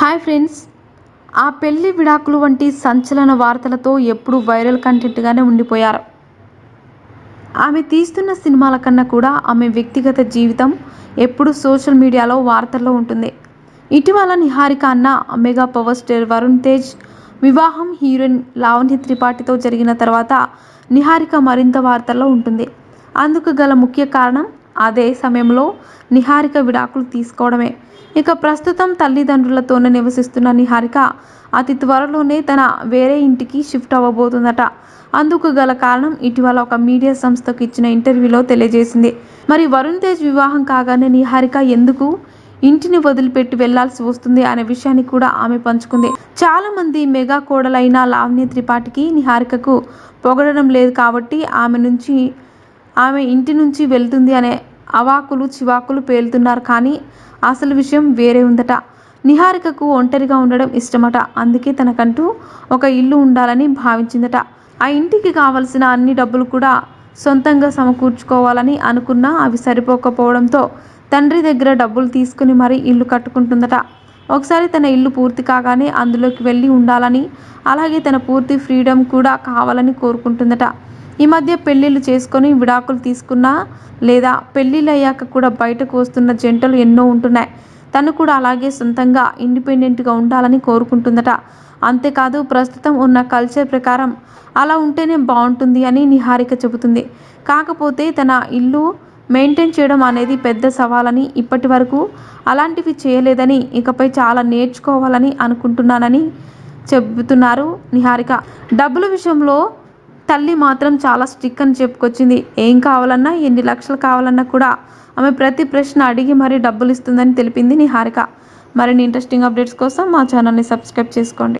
Hi friends. ఆ పెళ్ళి విడాకులు వంటి సంచలన వార్తలతో ఎప్పుడూ వైరల్ కంటెంట్గానే ఉండిపోయారు. ఆమె తీస్తున్న సినిమాల కన్నా కూడా ఆమె వ్యక్తిగత జీవితం ఎప్పుడు సోషల్ మీడియాలో వార్తల్లో ఉంటుంది. ఇటీవల నిహారిక అన్న mega power star Varun Tej వివాహం హీరోయిన్ లావణ్య త్రిపాఠితో జరిగిన తర్వాత నిహారిక మరింత వార్తల్లో ఉంటుంది. అందుకు గల ముఖ్య కారణం అదే సమయంలో నిహారిక విడాకులు తీసుకోవడమే. ఇక ప్రస్తుతం తల్లిదండ్రులతోనే నివసిస్తున్న నిహారిక అతి త్వరలోనే తన వేరే ఇంటికి షిఫ్ట్ అవ్వబోతుందట. అందుకు గల కారణం ఇటీవల ఒక మీడియా సంస్థకు ఇచ్చిన ఇంటర్వ్యూలో తెలియజేసింది. మరి వరుణ్ తేజ్ వివాహం కాగానే నిహారిక ఎందుకు ఇంటిని వదిలిపెట్టి వెళ్ళాల్సి వస్తుంది అనే విషయాన్ని కూడా ఆమె పంచుకుంది. చాలా మంది మెగా కోడలైన లావణ్య త్రిపాఠికి నిహారికకు పొగడడం లేదు కాబట్టి ఆమె నుంచి ఆమె ఇంటి నుంచి వెళ్తుంది అనే అవాకులు చివాకులు పేలుతున్నారు కానీ అసలు విషయం వేరే ఉందట. నిహారికకు ఒంటరిగా ఉండడం ఇష్టమట. అందుకే తనకంటూ ఒక ఇల్లు ఉండాలని భావించిందట. ఆ ఇంటికి కావలసిన అన్ని డబ్బులు కూడా సొంతంగా సమకూర్చుకోవాలని అనుకున్నా అవి సరిపోకపోవడంతో తండ్రి దగ్గర డబ్బులు తీసుకుని మరీ ఇల్లు కట్టుకుంటుందట. ఒకసారి తన ఇల్లు పూర్తి కాగానే అందులోకి వెళ్ళి ఉండాలని అలాగే తన పూర్తి ఫ్రీడమ్ కూడా కావాలని కోరుకుంటుందట. ఈ మధ్య పెళ్ళిళ్ళు చేసుకొని విడాకులు తీసుకున్నా లేదా పెళ్ళిళ్ళు అయ్యాక కూడా బయటకు వస్తున్న జంటలు ఎన్నో ఉంటున్నాయి. తను కూడా అలాగే సొంతంగా ఇండిపెండెంట్గా ఉండాలని కోరుకుంటుందట. అంతేకాదు ప్రస్తుతం ఉన్న కల్చర్ ప్రకారం అలా ఉంటేనే బాగుంటుంది అని నిహారిక చెబుతుంది. కాకపోతే తన ఇల్లు మెయింటైన్ చేయడం అనేది పెద్ద సవాలని ఇప్పటి వరకు అలాంటివి చేయలేదని ఇకపై చాలా నేర్చుకోవాలని అనుకుంటున్నానని చెబుతున్నారు నిహారిక. డబ్బుల విషయంలో తల్లి మాత్రం చాలా స్ట్రిక్ అని చెప్పుకొచ్చింది. ఏం కావాలన్నా ఎన్ని లక్షలు కావాలన్నా కూడా ఆమె ప్రతి ప్రశ్న అడిగి మరీ డబ్బులు ఇస్తుందని తెలిపింది నిహారిక. మరిన్ని ఇంట్రెస్టింగ్ అప్డేట్స్ కోసం మా ఛానల్ని సబ్స్క్రైబ్ చేసుకోండి.